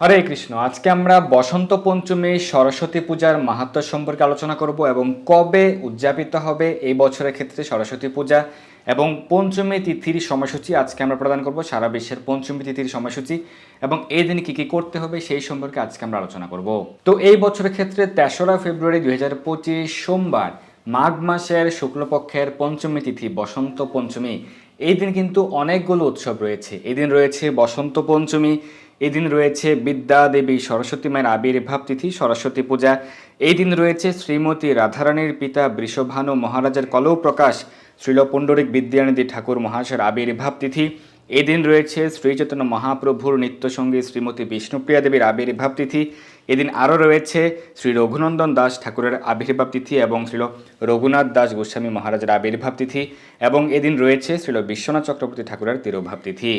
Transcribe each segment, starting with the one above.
হরে কৃষ্ণ, আজকে আমরা বসন্ত পঞ্চমী সরস্বতী পূজার মাহাত্ম্য সম্পর্কে আলোচনা করব এবং কবে উদযাপিত হবে এই বছরের ক্ষেত্রে সরস্বতী পূজা এবং পঞ্চমী তিথির সময়সূচি আজকে আমরা প্রদান করব, সারা বিশ্বের পঞ্চমী তিথির সময়সূচি এবং এই দিনে কী কী করতে হবে সেই সম্পর্কে আজকে আমরা আলোচনা করব। তো এই বছরের ক্ষেত্রে তেসরা ফেব্রুয়ারি দুই হাজার পঁচিশ সোমবার মাঘ মাসের শুক্লপক্ষের পঞ্চমী তিথি বসন্ত পঞ্চমী। এই দিন কিন্তু অনেকগুলো উৎসব রয়েছে। এই দিন রয়েছে বসন্ত পঞ্চমী এই দিন রয়েছে বিদ্যা দেবী সরস্বতী মায়ের আবির্ভাব তিথি, সরস্বতী পূজা। এই দিন রয়েছে শ্রীমতী রাধারানীর পিতা বৃষভানু মহারাজের কলৌ প্রকাশ শ্রীল পুণ্ডরিক বিদ্যানিধি ঠাকুর মহাশয়ের আবির্ভাব তিথি। এদিন রয়েছে শ্রীচৈতন্য মহাপ্রভুর নিত্যসঙ্গী শ্রীমতী বিষ্ণুপ্রিয়া দেবীর আবির্ভাব তিথি। এদিন আরও রয়েছে শ্রী রঘুনন্দন দাস ঠাকুরের আবির্ভাব তিথি এবং শ্রীল রঘুনাথ দাস গোস্বামী মহারাজের আবির্ভাব তিথি এবং এদিন রয়েছে শ্রীল বিশ্বনাথ চক্রবর্তী ঠাকুরের তিরোভাব তিথি।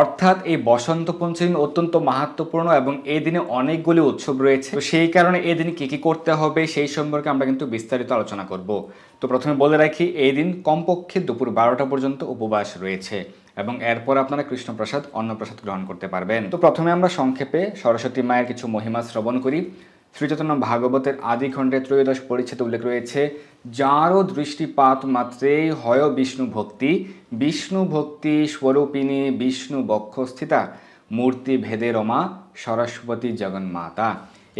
অর্থাৎ এই বসন্ত পঞ্চমী অত্যন্ত মাহাত্মপূর্ণ এবং এই দিনে অনেকগুলি উৎসব রয়েছে। তো সেই কারণে এই দিনে কী কী করতে হবে সেই সম্পর্কে আমরা কিন্তু বিস্তারিত আলোচনা করব। তো প্রথমে বলে রাখি, এই দিন কমপক্ষে দুপুর বারোটা পর্যন্ত উপবাস রয়েছে। এবং এরপর আপনারা কৃষ্ণপ্রসাদ, অন্নপ্রসাদ গ্রহণ করতে পারবেন। তো প্রথমে আমরা সংক্ষেপে সরস্বতী মায়ের কিছু মহিমা শ্রবণ করি। শ্রীচৈতন্য ভাগবতের আদি খণ্ডে ত্রয়োদশ পরিচ্ছেদ উল্লেখ রয়েছে যারও দৃষ্টিপাত মাত্রেই হয় বিষ্ণু ভক্তি বিষ্ণু ভক্তি স্বরূপিণী বিষ্ণু বক্ষস্থিতা, মূর্তি ভেদে রমা সরস্বতী জগন্মাতা।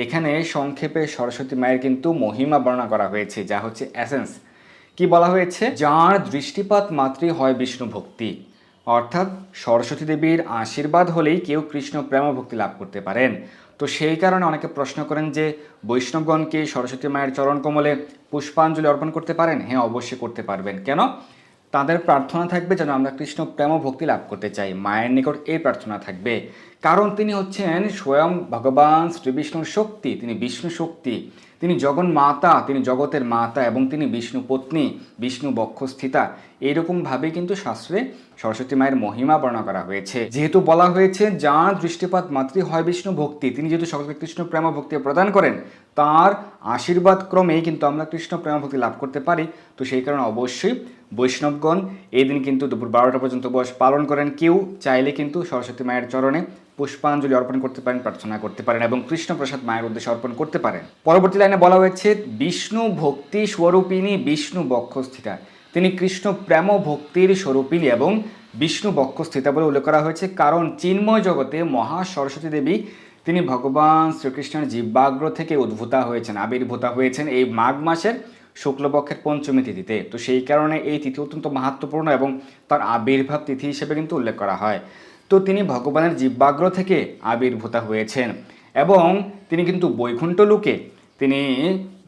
এখানে সংক্ষেপে সরস্বতী মায়ের কিন্তু মহিমা বর্ণনা করা হয়েছে, যা হচ্ছে অ্যাসেন্স কি বলা হয়েছে? যার দৃষ্টিপাত মাত্রই হয় বিষ্ণু ভক্তি অর্থাৎ সরস্বতী দেবীর আশীর্বাদ হলেই কেউ কৃষ্ণ প্রেম ভক্তি লাভ করতে পারেন। তো সেই কারণে অনেকে প্রশ্ন করেন যে বৈষ্ণবগণকে সরস্বতী মায়ের চরণ কমলে পুষ্পাঞ্জলি অর্পণ করতে পারেন? হ্যাঁ অবশ্যই করতে পারবেন। কেন? তাদের প্রার্থনা থাকবে যেন আমরা কৃষ্ণ প্রেম ভক্তি লাভ করতে চাই। মায়ের নিকট এই প্রার্থনা থাকবে। কারণ তিনি হচ্ছেন স্বয়ং ভগবান শ্রীবিষ্ণুর শক্তি, তিনি বিষ্ণু শক্তি। তিনি জগন মাতা, তিনি জগতের মাতা এবং তিনি বিষ্ণু পত্নী, বিষ্ণু বক্ষস্থিতা। এইরকমভাবে কিন্তু শাস্ত্রে সরস্বতী মায়ের মহিমা বর্ণনা করা হয়েছে। যেহেতু বলা হয়েছে, যার দৃষ্টিপাত মাতৃ হয় বিষ্ণু ভক্তি, তিনি যেহেতু সকলকে কৃষ্ণ প্রেম ভক্তি প্রদান করেন, তার আশীর্বাদ ক্রমেই কিন্তু আমরা কৃষ্ণ প্রেম ভক্তি লাভ করতে পারি। তো সেই কারণে অবশ্যই বৈষ্ণবগণ এই দিন কিন্তু দুপুর বারোটা পর্যন্ত বয়স পালন করেন। কেউ চাইলে কিন্তু সরস্বতী মায়ের চরণে পুষ্পাঞ্জলি অর্পণ করতে পারেন, প্রার্থনা করতে পারেন এবং কৃষ্ণ প্রসাদ মায়ের উদ্দেশ্যে অর্পণ করতে পারেন। পরবর্তী লাইনে বলা হয়েছে, বিষ্ণু ভক্তি স্বরূপিণী বিষ্ণু বক্ষস্থিতা। তিনি কৃষ্ণ প্রেম ভক্তির স্বরূপিণী এবং বিষ্ণু বক্ষস্থিতা বলে উল্লেখ করা হয়েছে। কারণ চিন্ময় জগতে মহা সরস্বতী দেবী, তিনি ভগবান শ্রীকৃষ্ণের জীবাগ্র থেকে উদ্ভূতা হয়েছেন, আবির্ভূতা হয়েছেন এই মাঘ মাসের শুক্লপক্ষের পঞ্চমী তিথিতে। তো সেই কারণে এই তিথি অত্যন্ত মাহাত্মপূর্ণ এবং তার আবির্ভাব তিথি হিসেবে কিন্তু উল্লেখ করা হয়। তো তিনি ভগবানের জীবাগ্র থেকে আবির্ভূতা হয়েছেন। এবং তিনি কিন্তু বৈকুণ্ঠ লোকে। তিনি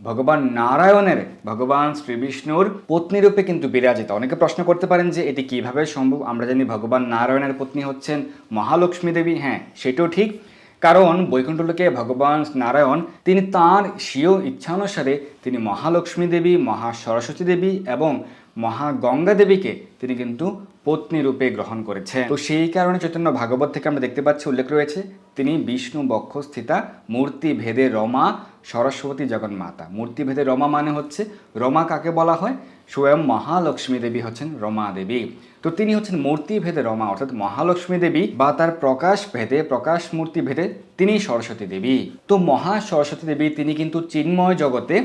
ভগবান নারায়ণের, ভগবান শ্রী বিষ্ণুর পত্নীরূপে কিন্তু বিরাজিত। অনেকে প্রশ্ন করতে পারেন যে এটি কীভাবে সম্ভব? আমরা জানি ভগবান নারায়ণের পত্নী হচ্ছেন মহালক্ষ্মী দেবী। হ্যাঁ সেটাও ঠিক। কারণ বৈকুণ্ঠলোকে ভগবান নারায়ণ, তিনি তাঁর স্বীয় ইচ্ছানুসারে তিনি মহালক্ষ্মী দেবী, মহা সরস্বতী দেবী এবং মহাগঙ্গা দেবীকে তিনি কিন্তু পত্নী রূপে গ্রহণ করেছেন তো সেই কারণে চৈতন্য ভাগবত থেকে আমরা দেখতে পাচ্ছি উল্লেখ রয়েছে, তিনি বিষ্ণু বক্ষস্থিতা, মূর্তি ভেদে রমা, সরস্বতী জগন্মাতা। মূর্তি ভেদে রমা মানে হচ্ছে, রমা কাকে বলা হয়? স্বয়ং মহালক্ষ্মী দেবী হচ্ছেন রমা দেবী। তো তিনি হচ্ছেন মূর্তি ভেদে রমা, অর্থাৎ মহালক্ষ্মী দেবী, বা তার প্রকাশ ভেদে, প্রকাশ মূর্তি ভেদে তিনি সরস্বতী দেবী। তো মহা সরস্বতী দেবী, তিনি কিন্তু চিন্ময় জগতে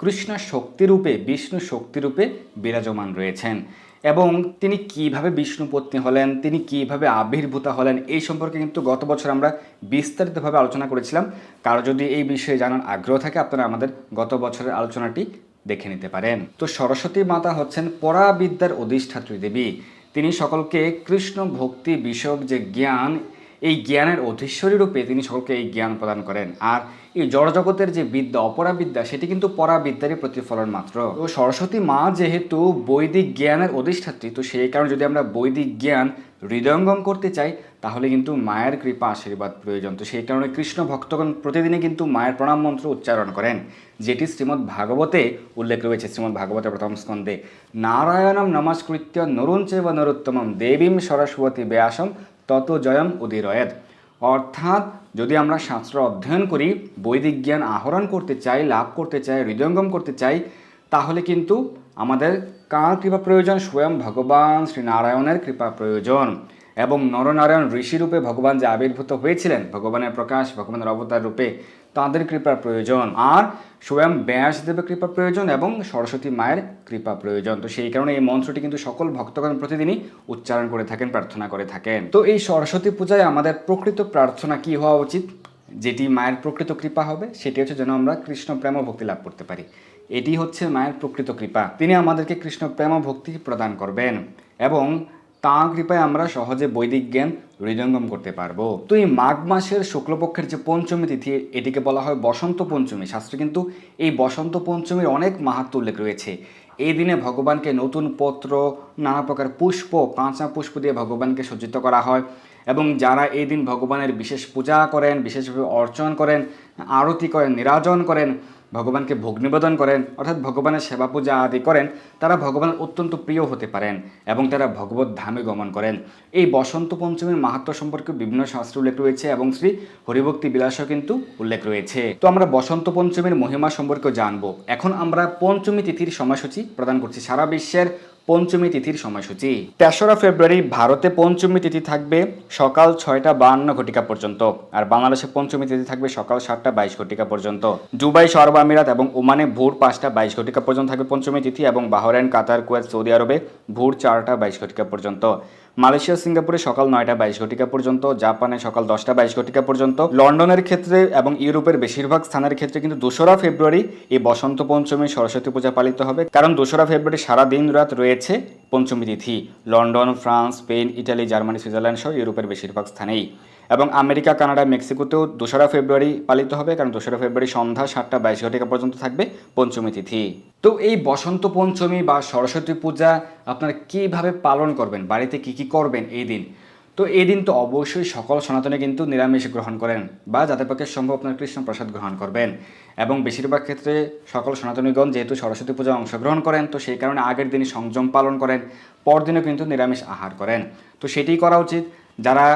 কৃষ্ণ শক্তিরূপে বিষ্ণু শক্তিরূপে বিরাজমান রয়েছেন। এবং তিনি কীভাবে বিষ্ণুপত্নী হলেন, তিনি কীভাবে আবির্ভূতা হলেন, এই সম্পর্কে কিন্তু গত বছর আমরা বিস্তারিতভাবে আলোচনা করেছিলাম। কারও যদি এই বিষয়ে জানার আগ্রহ থাকে, আপনারা আমাদের গত বছরের আলোচনাটি দেখে নিতে পারেন। তো সরস্বতী মাতা হচ্ছেন পরাবিদ্যার অধিষ্ঠাত্রী দেবী। তিনি সকলকে কৃষ্ণ ভক্তি বিষয়ক যে জ্ঞান এই জ্ঞানের অধীশ্বরী রূপে তিনি সকলকে এই জ্ঞান প্রদান করেন। আর এই জড়জগতের যে বিদ্যা, অপরাবিদ্যা, সেটি কিন্তু পরাবিদ্যারই প্রতিফলন মাত্র। তো সরস্বতী মা যেহেতু বৈদিক জ্ঞানের অধিষ্ঠাত্রী, তো সেই কারণে যদি আমরা বৈদিক জ্ঞান হৃদয়ঙ্গম করতে চাই, তাহলে কিন্তু মায়ের কৃপা আশীর্বাদ প্রয়োজন। তো সেই কারণে কৃষ্ণ ভক্তগণ প্রতিদিনই কিন্তু মায়ের প্রণাম মন্ত্র উচ্চারণ করেন, যেটি শ্রীমদ্ ভাগবতে উল্লেখ রয়েছে। শ্রীমদ্ ভাগবতের প্রথম স্কন্ধে, নারায়ণম নমস্কৃত্য নরুঞ্চেব নরোত্তমম দেবীম সরস্বতী ব্যাসম তত জয়ম উদিরয়েদ। অর্থাৎ যদি আমরা শাস্ত্র অধ্যয়ন করি, বৈদিক জ্ঞান আহরণ করতে চাই, লাভ করতে চাই, হৃদয়ঙ্গম করতে চাই, তাহলে কিন্তু আমাদের কার কৃপা প্রয়োজন? স্বয়ং ভগবান শ্রীনারায়ণের কৃপা প্রয়োজন। এবং নরনারায়ণ ঋষিরূপে ভগবান যে আবির্ভূত হয়েছিলেন, ভগবানের প্রকাশ, ভগবানের অবতার রূপে তাদের কৃপার প্রয়োজন। আর স্বয়ং ব্যাসদেবের কৃপা প্রয়োজন এবং সরস্বতী মায়ের কৃপা প্রয়োজন। তো সেই কারণে এই মন্ত্রটি কিন্তু সকল ভক্তগণ প্রতিদিনই উচ্চারণ করে থাকেন, প্রার্থনা করে থাকেন। তো এই সরস্বতী পূজায় আমাদের প্রকৃত প্রার্থনা কি হওয়া উচিত? যেটি মায়ের প্রকৃত কৃপা হবে, সেটি হচ্ছে যেন আমরা কৃষ্ণ প্রেম ভক্তি লাভ করতে পারি। এটি হচ্ছে মায়ের প্রকৃত কৃপা। তিনি আমাদেরকে কৃষ্ণ প্রেম ভক্তি প্রদান করবেন এবং তাঁর কৃপায় আমরা সহজে বৈদিক জ্ঞান হৃদয়ঙ্গম করতে পারব। তো এই মাঘ মাসের শুক্লপক্ষের যে পঞ্চমী তিথি, এটিকে বলা হয় বসন্ত পঞ্চমী। শাস্ত্রে কিন্তু এই বসন্ত পঞ্চমীর অনেক মাহাত্ম উল্লেখ রয়েছে। এই দিনে ভগবানকে নতুন পত্র, নানা প্রকার পুষ্প, কাঁচা পুষ্প দিয়ে ভগবানকে সজ্জিত করা হয় এবং যারা এই দিন ভগবানের বিশেষ পূজা করেন, বিশেষভাবে অর্চন করেন, আরতি করেন, নিরাজন করেন ভগবানকে ভোগ নিবেদন করেন, অর্থাৎ ভগবানের সেবা পূজা আদি করেন, তারা ভগবানের অত্যন্ত প্রিয় হতে পারেন এবং তারা ভগবত ধামে গমন করেন। এই বসন্ত পঞ্চমীর মাহাত্ম সম্পর্কে বিভিন্ন শাস্ত্রে উল্লেখ রয়েছে এবং শ্রী হরিভক্তি বিলাসও কিন্তু উল্লেখ রয়েছে। তো আমরা বসন্ত পঞ্চমীর মহিমা সম্পর্কে জানব। এখন আমরা পঞ্চমী তিথির সময়সূচি প্রদান করছি। সারা বিশ্বের পঞ্চমী তিথির সময়সূচি। তেসরা ফেব্রুয়ারি ভারতে পঞ্চমী তিথি থাকবে সকাল ছয়টা বান্ন ঘটিকা পর্যন্ত আর বাংলাদেশে পঞ্চমী তিথি থাকবে সকাল সাতটা বাইশ ঘটিকা পর্যন্ত। দুবাই, সরব আমিরাত এবং ওমানে ভোর পাঁচটা বাইশ ঘটিকা পর্যন্ত থাকবে পঞ্চমী তিথি এবং বাহরাইন, কাতার, কুয়েত, সৌদি আরবে ভোর চারটা বাইশ ঘটিকা পর্যন্ত। মালয়েশিয়া সিঙ্গাপুরে সকাল নয়টা বাইশ ঘটিকা পর্যন্ত, জাপানে সকাল দশটা বাইশ ঘটিকা পর্যন্ত, লন্ডনের ক্ষেত্রে এবং ইউরোপের বেশিরভাগ স্থানের ক্ষেত্রে কিন্তু দোসরা ফেব্রুয়ারি এই বসন্ত পঞ্চমী সরস্বতী পূজা পালিত হবে। কারণ দোসরা ফেব্রুয়ারি সারা দিন রাত রয়েছে পঞ্চমী তিথি, London, France, Spain, Italy, Germany, Switzerland সহ ইউরোপের বেশিরভাগ স্থানেই। এবং আমেরিকা, কানাডা, মেক্সিকোতেও দোসরা ফেব্রুয়ারি পালিত হবে, কারণ দোসরা ফেব্রুয়ারি সন্ধ্যা সাতটা বাইশ ঘটিকা পর্যন্ত থাকবে পঞ্চমী তিথি। তো এই বসন্ত পঞ্চমী বা সরস্বতী পূজা আপনারা কীভাবে পালন করবেন? বাড়িতে কি কি করবেন এই দিন? তো এই দিন তো অবশ্যই সকল সনাতনে কিন্তু নিরামিষ গ্রহণ করেন বা যাদের পক্ষে সম্ভব আপনার কৃষ্ণ প্রসাদ গ্রহণ করবেন। এবং বেশিরভাগ ক্ষেত্রে সকল সনাতনীগণ যেহেতু সরস্বতী পূজায় অংশগ্রহণ করেন, তো সেই কারণে আগের দিনই সংযম পালন করেন, পরদিনও কিন্তু নিরামিষ আহার করেন। তো সেটি করা উচিত। যারা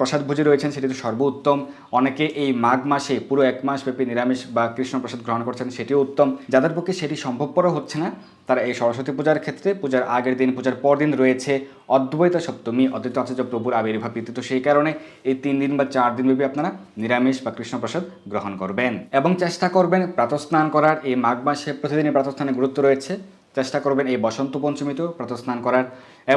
প্রসাদ ভোজী রয়েছেন, সেটি তো সর্বোত্তম। অনেকে এই মাঘ মাসে পুরো এক মাস ব্যাপী নিরামিষ বা কৃষ্ণ প্রসাদ গ্রহণ করছেন, সেটিও উত্তম। যাদের পক্ষে সেটি সম্ভবপরও হচ্ছে না, তারা এই সরস্বতী পূজার ক্ষেত্রে পূজার আগের দিন, পূজার পর দিন রয়েছে অদ্বৈত সপ্তমী, অদ্বৈত আচার্য প্রভুর আবির্ভাব তিথি তো সেই কারণে এই তিন দিন বা চার দিন ব্যাপী আপনারা নিরামিষ বা কৃষ্ণ প্রসাদ গ্রহণ করবেন। এবং চেষ্টা করবেন প্রাতস্নান করার। এই মাঘ মাসে প্রতিদিনই প্রাতস্নানে গুরুত্ব রয়েছে। চেষ্টা করবেন এই বসন্ত পঞ্চমীতেও প্রাতস্নান করার।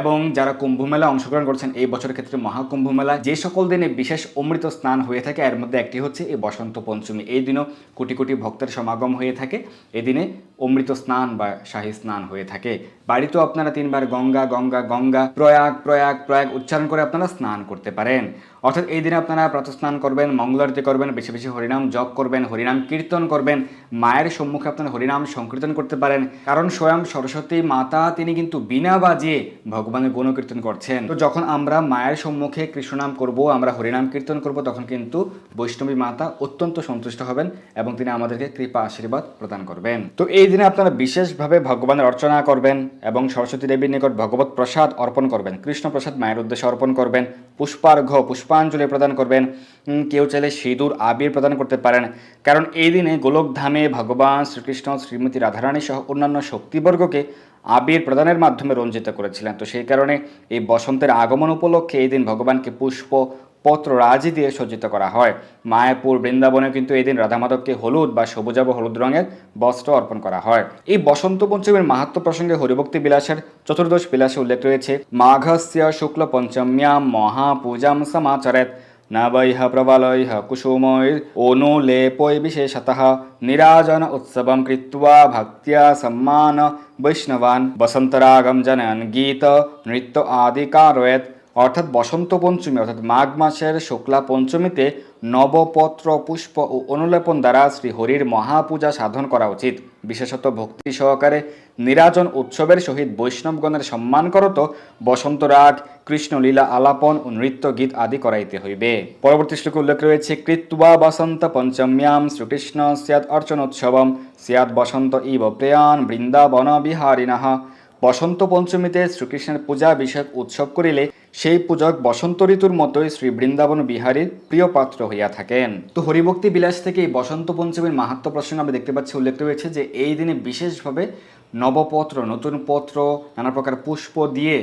এবং যারা কুম্ভ মেলা অংশগ্রহণ করছেন এই বছরের ক্ষেত্রে মহাকুম্ভ মেলা যে সকল দিনে বিশেষ অমৃত স্নান হয়ে থাকে, এর মধ্যে একটি হচ্ছে এই বসন্ত পঞ্চমী। এই দিনও কোটি কোটি ভক্তের সমাগম হয়ে থাকে। এদিনে অমৃত স্নান বা শাহী স্নান হয়ে থাকে। বাড়িতেও আপনারা তিনবার গঙ্গা গঙ্গা গঙ্গা, প্রয়াগ প্রয়াগ প্রয়াগ উচ্চারণ করে আপনারা স্নান করতে পারেন। অর্থাৎ এই দিনে আপনারা প্রাতস্নান করবেন মঙ্গলারতি করবেন, বেশি বেশি হরিনাম জপ করবেন, হরিনাম কীর্তন করবেন, মায়ের সম্মুখে আপনারা হরিনাম সংকীর্তন করতে পারেন। কারণ স্বয়ং সরস্বতী মাতা, তিনি কিন্তু বিনা বাজিয়ে ভগবানের গুণকীর্তন করছেন। তো যখন আমরা মায়ের সম্মুখে কৃষ্ণনাম করব, আমরা হরিনাম কীর্তন করব, তখন কিন্তু বৈষ্ণবী মাতা অত্যন্ত সন্তুষ্ট হবেন এবং তিনি আমাদেরকে কৃপা আশীর্বাদ প্রদান করবেন। তো এই দিনে আপনারা বিশেষভাবে ভগবানের অর্চনা করবেন এবং সরস্বতী দেবীর নিকট ভগবত প্রসাদ অর্পণ করবেন। কৃষ্ণ প্রসাদ মায়ের উদ্দেশ্যে অর্পণ করবেন পুষ্পার্ঘ পুষ্পাঞ্জলি প্রদান করবেন কেউ চাইলে সিঁদুর, আবির প্রদান করতে পারেন। কারণ এই দিনে গোলকধামে ভগবান শ্রীকৃষ্ণ, শ্রীমতী রাধারানী সহ অন্যান্য শক্তিবর্গকে আবির প্রদানের মাধ্যমে রঞ্জিত করেছিলেন। তো সেই কারণে এই বসন্তের আগমন উপলক্ষে এই দিন ভগবানকে পুষ্প পত্র রাজি দিয়ে সজ্জিত করা হয়। মায়াপুর বৃন্দাবনে কিন্তু এই দিন রাধা মাধবকে হলুদ বা সবুজাব হলুদ রঙের বস্ত্র অর্পণ করা হয়। এই বসন্ত পঞ্চমীর মাহাত্ম প্রসঙ্গে হরিভক্তি বিলাসের চতুর্দশ বিলাসে উল্লেখ রয়েছে, মাঘস্য শুক্ল পঞ্চম্যাম মহাপূজাম সমাচরেত। নবৈহ প্রবলৈহ কুসুমৈর অনুলেপৈ বিশেষতঃ নিরাজন উৎসবম কৃত্বা ভক্তিয়া সম্মান বৈষ্ণবান বসন্তরাগম জনন গীত নৃত্য আদি কারয়েত অর্থাৎ বসন্ত পঞ্চমী অর্থাৎ মাঘ মাসের শুক্লা পঞ্চমীতে নবপত্র পুষ্প ও অনুলেপন দ্বারা শ্রী হরির মহাপূজা সাধন করা উচিত বিশেষত ভক্তি সহকারে নিরাজন উৎসবের সহিত বৈষ্ণবগণের সম্মান করত বসন্ত রাগ কৃষ্ণলীলা, আলাপন ও নৃত্য গীত আদি করাইতে হইবে। পরবর্তী শ্লোকে উল্লেখ রয়েছে, কৃত্বা বসন্ত পঞ্চম্যাম শ্রীকৃষ্ণ স্যাদ অর্চনোৎসবম, স্যাদ বসন্ত ইব প্রেয়ান বৃন্দাবন বিহারিণাহ। বসন্ত পঞ্চমীতে শ্রীকৃষ্ণের পূজা বিষয়ক উৎসব করিলে সেই পূজক বসন্ত ঋতুর মতোই শ্রী বৃন্দাবন বিহারীর প্রিয় পাত্র হইয়া থাকেন। তো হরিভক্তি বিলাস থেকে এই বসন্ত পঞ্চমীর মাহাত্ম প্রসঙ্গে আমরা দেখতে পাচ্ছি, উল্লেখ রয়েছে যে এই দিনে বিশেষভাবে নবপত্র, নতুন পত্র, নানা প্রকার পুষ্প দিয়ে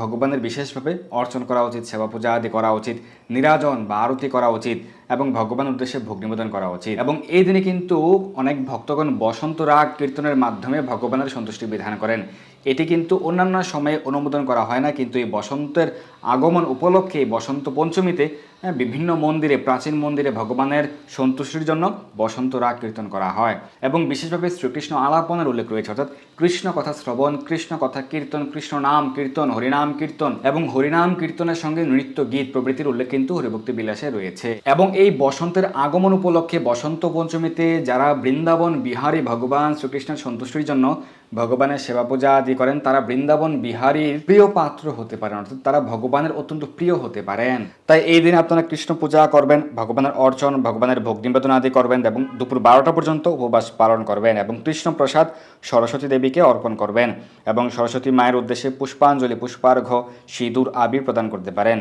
ভগবানের বিশেষভাবে অর্চন করা উচিত সেবা পূজা আদি করা উচিত, নিরাজন বা আরতি করা উচিত এবং ভগবানের উদ্দেশ্যে ভোগ নিবেদন করা উচিত। এবং এই দিনে কিন্তু অনেক ভক্তগণ বসন্ত রাগ কীর্তনের মাধ্যমে ভগবানের সন্তুষ্টি বিধান করেন। এটি কিন্তু অন্যান্য সময়ে অনুমোদন করা হয় না কিন্তু এই বসন্তের আগমন উপলক্ষে বসন্ত পঞ্চমীতে হ্যাঁ, বিভিন্ন মন্দিরে প্রাচীন মন্দিরে ভগবানের সন্তুষ্টির জন্য বসন্ত রাগ কীর্তন করা হয় এবং বিশেষভাবে শ্রীকৃষ্ণ আলাপনের উল্লেখ রয়েছে অর্থাৎ কৃষ্ণ কথা শ্রবণ কৃষ্ণ কথা কীর্তন কৃষ্ণ নাম কীর্তন হরিনাম কীর্তন এবং হরিনাম কীর্তনের সঙ্গে নৃত্য গীত প্রভৃতির উল্লেখ কিন্তু হরিভক্তি বিলাসে রয়েছে। এবং এই বসন্তের আগমন উপলক্ষে বসন্ত পঞ্চমীতে যারা বৃন্দাবন বিহারী ভগবান শ্রীকৃষ্ণের সন্তুষ্টির জন্য ভগবানের সেবা পূজা আদি করেন, তারা বৃন্দাবন বিহারীর প্রিয় পাত্র হতে পারেন, অর্থাৎ তারা ভগবানের অত্যন্ত প্রিয় হতে পারেন। তাই এই দিন আপনারা কৃষ্ণ পূজা করবেন, ভগবানের অর্চন, ভগবানের ভোগ নিবেদন আদি করবেন এবং দুপুর বারোটা পর্যন্ত উপবাস পালন করবেন এবং কৃষ্ণ প্রসাদ সরস্বতী দেবীকে অর্পণ করবেন এবং সরস্বতী মায়ের উদ্দেশ্যে পুষ্পাঞ্জলি, পুষ্পার্ঘ, সিঁদুর আবির প্রদান করতে পারেন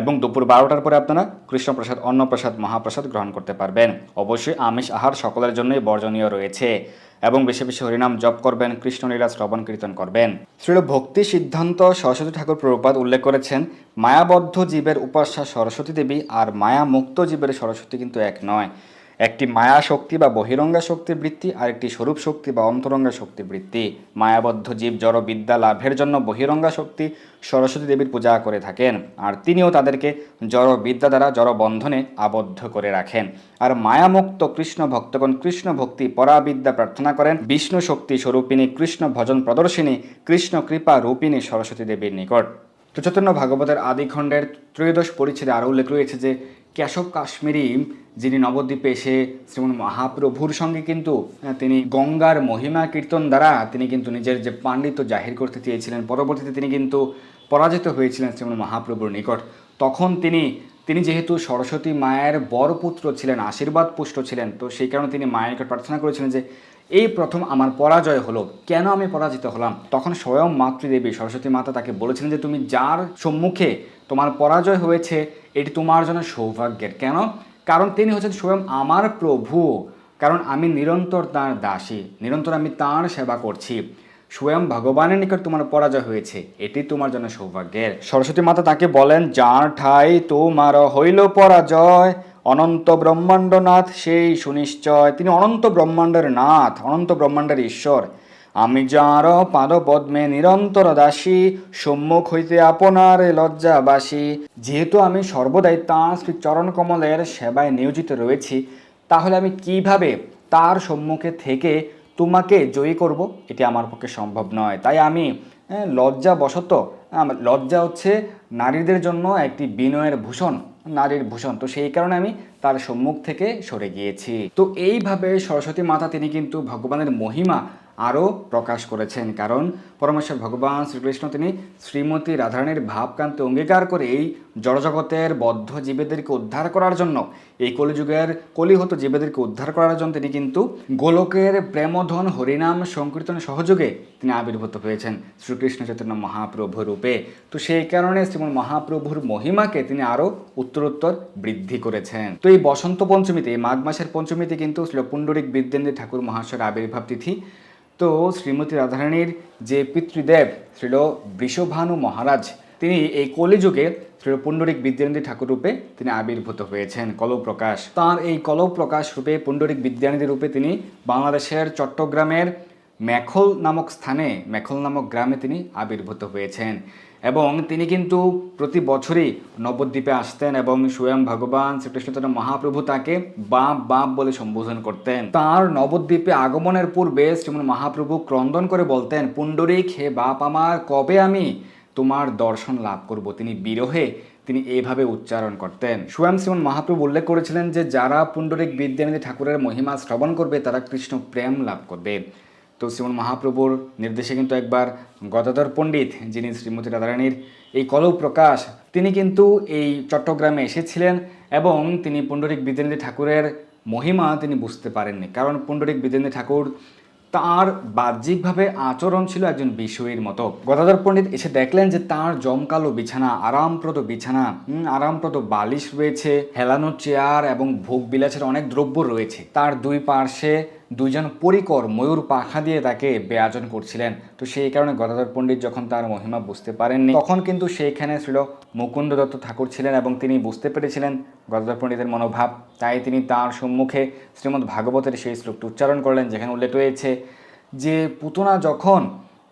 এবং দুপুর বারোটার পরে আপনারা কৃষ্ণপ্রসাদ অন্নপ্রসাদ মহাপ্রসাদ গ্রহণ করতে পারবেন। অবশ্যই আমিষ আহার সকলের জন্যই বর্জনীয় রয়েছে। এবং বেশি বেশি হরিনাম জপ করবেন কৃষ্ণলীলা শ্রবণ কীর্তন করবেন। শ্রীল ভক্তি সিদ্ধান্ত সরস্বতী ঠাকুর প্রভুপাত উল্লেখ করেছেন, মায়াবদ্ধ জীবের উপাস্যা সরস্বতী দেবী আর মায়া মুক্ত জীবের সরস্বতী কিন্তু এক নয়। একটি মায়া শক্তি বা বহিরঙ্গা শক্তির বৃত্তি আর একটি স্বরূপ শক্তি বা অন্তরঙ্গা শক্তির বৃত্তি। মায়াবদ্ধ জীব জড় বিদ্যা লাভের জন্য বহিরঙ্গা শক্তি সরস্বতী দেবীর পূজা করে থাকেন, আর তিনিও তাদেরকে জড় বিদ্যা দ্বারা জড় বন্ধনে আবদ্ধ করে রাখেন। আর মায়ামুক্ত কৃষ্ণ ভক্তগণ কৃষ্ণ ভক্তি পরাবিদ্যা প্রার্থনা করেন। বিষ্ণু শক্তি স্বরূপিণী কৃষ্ণ ভজন প্রদর্শিনী, কৃষ্ণ কৃপা রূপিণী সরস্বতী দেবীর নিকট। তো চৈতন্য ভাগবতের আদিখণ্ডের ত্রয়োদশ পরিচ্ছেদে আরও উল্লেখ রয়েছে যে, কেশব কাশ্মীরি যিনি নবদ্বীপে এসে শ্রীমন মহাপ্রভুর সঙ্গে কিন্তু তিনি গঙ্গার মহিমা কীর্তন দ্বারা তিনি কিন্তু নিজের যে পাণ্ডিত্য জাহির করতে চেয়েছিলেন, পরবর্তীতে তিনি কিন্তু পরাজিত হয়েছিলেন শ্রীমন মহাপ্রভুর নিকট। তখন তিনি তিনি যেহেতু সরস্বতী মায়ের বরপুত্র ছিলেন, আশীর্বাদ পুষ্ট ছিলেন, তো সেই কারণে তিনি মায়ের নিকট প্রার্থনা করেছিলেন যে, এই প্রথম আমার পরাজয় হলো, কেন আমি পরাজিত হলাম? তখন স্বয়ং মাতৃদেবী সরস্বতী মাতা তাকে বলেছিলেন যে, তুমি যার সম্মুখে তোমার পরাজয় হয়েছে, এটি তোমার জন্য সৌভাগ্যের। কেন? কারণ তিনি হচ্ছেন স্বয়ং আমার প্রভু, কারণ আমি নিরন্তর তাঁর দাসী, নিরন্তর আমি তাঁর সেবা করছি। স্বয়ং ভগবানের নিকট তোমার পরাজয় হয়েছে, এটি তোমার জন্য সৌভাগ্যের। সরস্বতী মাতা তাকে বলেন, যার ঠাই তোমার হইল পরাজয়, অনন্ত ব্রহ্মাণ্ড নাথ সেই সুনিশ্চয়। তিনি অনন্ত ব্রহ্মাণ্ডের নাথ, অনন্ত ব্রহ্মাণ্ডের ঈশ্বর। আমি যার পাদপদ্মে নিরন্তর দাসী, সম্মুখ হইতে আপনার লজ্জাবাসী। যেহেতু আমি সর্বদাই তাঁর কমলের সেবায় নিয়োজিত রয়েছি, তাহলে আমি কীভাবে তার সম্মুখে থেকে তোমাকে জয়ী করব? এটি আমার পক্ষে সম্ভব নয়। তাই আমি লজ্জাবশত লজ্জা হচ্ছে নারীদের জন্য একটি বিনয়ের ভূষণ, নারীর ভূষণ। তো সেই কারণে আমি তার সম্মুখ থেকে সরে গিয়েছি। তো এইভাবে সরস্বতী মাতা, তিনি কিন্তু ভগবানের মহিমা আরও প্রকাশ করেছেন। কারণ পরমেশ্বর ভগবান শ্রীকৃষ্ণ তিনি শ্রীমতী রাধারানীর ভাবকান্তে অঙ্গীকার করে এই জড়জগতের বদ্ধ জীবেদেরকে উদ্ধার করার জন্য, এই কলিযুগের কলিহত জীবেদেরকে উদ্ধার করার জন্য তিনি কিন্তু গোলকের প্রেমধন হরিনাম সংকীর্তন সহযোগে তিনি আবির্ভূত হয়েছেন শ্রীকৃষ্ণ চৈতন্য মহাপ্রভু রূপে। তো সেই কারণে শ্রীমন মহাপ্রভুর মহিমাকে তিনি আরও উত্তরোত্তর বৃদ্ধি করেছেন। তো এই বসন্ত পঞ্চমীতে, এই মাঘ মাসের পঞ্চমীতে কিন্তু শ্রী বিদ্যেন্দ্রী ঠাকুর মহাশয়ের আবির্ভাব তিথি তো শ্রীমতী রাধারানীর যে পিতৃদেব, শ্রীল বৃষভানু মহারাজ, তিনি এই কলিযুগে শ্রীল পুণ্ডরিক বিদ্যানিধি ঠাকুর রূপে তিনি আবির্ভূত হয়েছেন, কলপ্রকাশ। তার এই কলপ্রকাশ রূপে পুণ্ডরিক বিদ্যানিধি রূপে তিনি বাংলাদেশের চট্টগ্রামের মেখল নামক স্থানে, মেখল নামক গ্রামে তিনি আবির্ভূত হয়েছেন। এবং তিনি কিন্তু প্রতি বছরই নবদ্বীপে আসতেন এবং স্বয়ং ভগবান শ্রীকৃষ্ণ চৈতন্য মহাপ্রভু তাকে বাপ বাপ বলে সম্বোধন করতেন। তার নবদ্বীপে আগমনের পূর্বে শ্রীমন মহাপ্রভু ক্রন্দন করে বলতেন, পুণ্ডরিক, হে বাপ আমার, কবে আমি তোমার দর্শন লাভ করব? তিনি বিরহে তিনি এইভাবে উচ্চারণ করতেন। স্বয়ং শ্রীমন মহাপ্রভু উল্লেখ করেছিলেন যে, যারা পুণ্ডরিক বিদ্যানিধি ঠাকুরের মহিমা শ্রবণ করবে, তারা কৃষ্ণ প্রেম লাভ করবে। তো শ্রীমন মহাপ্রভুর নির্দেশে কিন্তু একবার গদাধর পণ্ডিত যিনি শ্রীমতী রাধারানীর এই কলব প্রকাশ তিনি কিন্তু এই চট্টগ্রামে এসেছিলেন এবং তিনি পুণ্ডরিক বিদ্যানিধি ঠাকুরের মহিমা তিনি বুঝতে পারেননি। কারণ পুণ্ডরিক বিদ্যানিধি ঠাকুর তার বাহ্যিকভাবে আচরণ ছিল একজন বিষয়ীর মতো। গদাধর পণ্ডিত এসে দেখলেন যে তার জমকালো বিছানা, আরামপ্রদ বিছানা আরামপ্রদ বালিশ রয়েছে, হেলানো চেয়ার এবং ভোগ বিলাসের অনেক দ্রব্য রয়েছে। তার দুই পার্শ্বে দুইজন পরিকর ময়ূর পাখা দিয়ে তাকে বেয়াজন করছিলেন। তো সেই কারণে গদাধর পণ্ডিত যখন তার মহিমা বুঝতে পারেননি, তখন কিন্তু সেইখানে ছিল মুকুন্দ দত্ত ঠাকুর ছিলেন এবং তিনি বুঝতে পেরেছিলেন গদাধর পণ্ডিতের মনোভাব। তাই তিনি তার সম্মুখে শ্রীমদ্ ভাগবতের সেই শ্লোকটি উচ্চারণ করলেন, যেখানে উল্লেখ রয়েছে যে, পুতনা যখন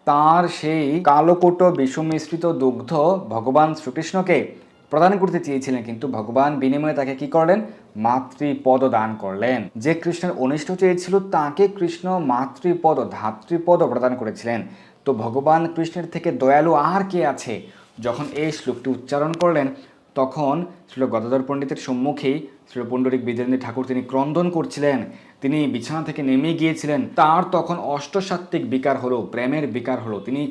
তার সেই কালোকোট বিষমিশ্রিত দুগ্ধ ভগবান শ্রীকৃষ্ণকে প্রদান করতে চেয়েছিলেন কিন্তু ভগবান বিনিময়ে তাকে কি করলেন? মাতৃপদ দান করলেন। যে কৃষ্ণের অনিষ্ট চেয়েছিল, তাকে কৃষ্ণ মাতৃপদ, ধাতৃপদ প্রদান করেছিলেন। তো ভগবান কৃষ্ণের থেকে দয়ালু আর কে আছে? যখন এই শ্লোকটি উচ্চারণ করলেন তখন শ্রী গদাধর পণ্ডিতের সম্মুখেই শ্রী পণ্ডরিক বিদ্যানন্দ ঠাকুর তিনি ক্রন্দন করছিলেন। তিনি বিছানা থেকে নেমে গিয়েছিলেন। তার তখন অষ্টসাত্ত্বিক বিকার হলো, প্রেমের বিকার হলো। তিনি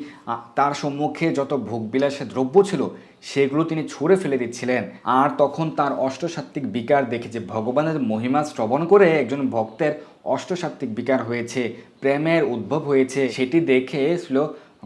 তার সম্মুখে যত ভোগবিলাসের দ্রব্য ছিল, সেগুলো তিনি ছুঁড়ে ফেলে দিচ্ছিলেন। আর তখন তার অষ্টসাত্ত্বিক বিকার দেখে যে ভগবানের মহিমা শ্রবণ করে একজন ভক্তের অষ্টসাত্ত্বিক বিকার হয়েছে, প্রেমের উদ্ভব হয়েছে, সেটি দেখে ছিল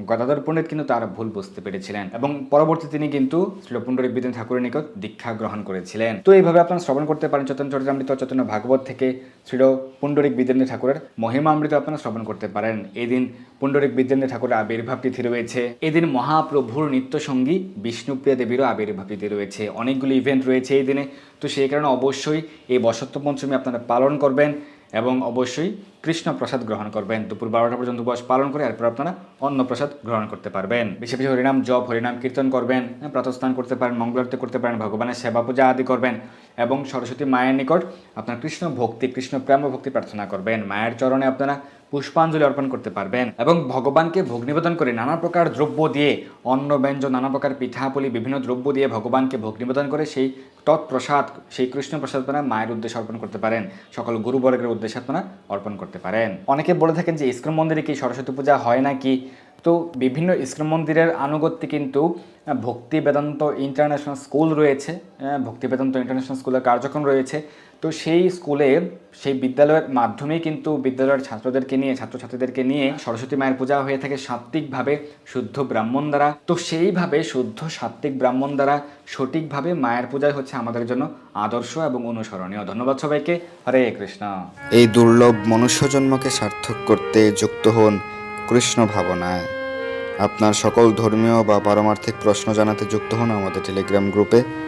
গদাধর পণ্ডিত কিন্তু তার ভুল বুঝতে পেরেছিলেন এবং পরবর্তী তিনি কিন্তু শ্রী পুণ্ডরিক বিদ্যান ঠাকুরের নিকট দীক্ষা গ্রহণ করেছিলেন। তো এইভাবে আপনারা শ্রবণ করতে পারেন চৈতন্য চরিতামৃত, চৈতন্য ভাগবত থেকে শ্রী পুণ্ডরিক বিদ্যান ঠাকুরের মহিমামৃত আপনারা শ্রবণ করতে পারেন। এই দিন পুণ্ডরিক বিদ্যান ঠাকুরের আবির্ভাব তিথি রয়েছে। এদিন মহাপ্রভুর নিত্যসঙ্গী বিষ্ণুপ্রিয়া দেবীরও আবির্ভাব তিথি রয়েছে। অনেকগুলি ইভেন্ট রয়েছে এই দিনে। তো সেই কারণে অবশ্যই এই বসন্ত পঞ্চমী আপনারা পালন করবেন। এবং অবশ্যই কৃষ্ণ প্রসাদ গ্রহণ করবেন। দুপুর বারোটা পর্যন্ত উপবাস পালন করে এরপর আপনারা অন্ন প্রসাদ গ্রহণ করতে পারবেন। বেশি বেশি হরিনাম জপ হরিনাম কীর্তন করবেন হ্যাঁ, প্রাতস্থান করতে পারেন মঙ্গলার্থ করতে পারেন ভগবানের সেবা পূজা আদি করবেন এবং সরস্বতী মায়ের নিকট আপনার কৃষ্ণ ভক্তি কৃষ্ণ প্রেম ভক্তি প্রার্থনা করবেন। মায়ের চরণে আপনারা পুষ্পাঞ্জলি অর্পণ করতে পারবেন এবং ভগবানকে ভোগ নিবেদন করে নানা প্রকার দ্রব্য দিয়ে, অন্ন ব্যঞ্জন নানা প্রকার পিঠাপুলি বিভিন্ন দ্রব্য দিয়ে ভগবানকে ভোগ নিবেদন করে সেই তৎপ্রসাদ সেই কৃষ্ণ প্রসাদ আপনারা মায়ের উদ্দেশ্যে অর্পণ করতে পারেন। সকল গুরুবর্গের উদ্দেশ্যে আপনারা অর্পণ করতে পারেন। অনেকে বলে থাকেন যে ইস্কন মন্দিরে কি সরস্বতী পূজা হয় নাকি? তো বিভিন্ন ইস্কন মন্দিরের আনুগত্যে কিন্তু ভক্তি বেদান্ত ইন্টারন্যাশনাল স্কুল রয়েছে ভক্তি বেদান্ত ইন্টারন্যাশনাল স্কুলের কার্যক্রম রয়েছে। তো সেই স্কুলে সেই বিদ্যালয়ের মাধ্যমেই কিন্তু বিদ্যালয়ের ছাত্রদেরকে নিয়ে, ছাত্রছাত্রীদেরকে নিয়ে সরস্বতী মায়ের পূজা হয়ে থাকে সাত্ত্বিকভাবে শুদ্ধ ব্রাহ্মণ দ্বারা। তো সেইভাবে শুদ্ধ সাত্ত্বিক ব্রাহ্মণ দ্বারা সঠিকভাবে মায়ের পূজা হচ্ছে আমাদের জন্য আদর্শ এবং অনুসরণীয়। ধন্যবাদ সবাইকে। হরে কৃষ্ণ। এই দুর্লভ মনুষ্য জন্মকে সার্থক করতে যুক্ত হন কৃষ্ণ ভাবনায়। আপনার সকল ধর্মীয় বা পারমার্থিক প্রশ্ন জানাতে যুক্ত হন আমাদের টেলিগ্রাম গ্রুপে।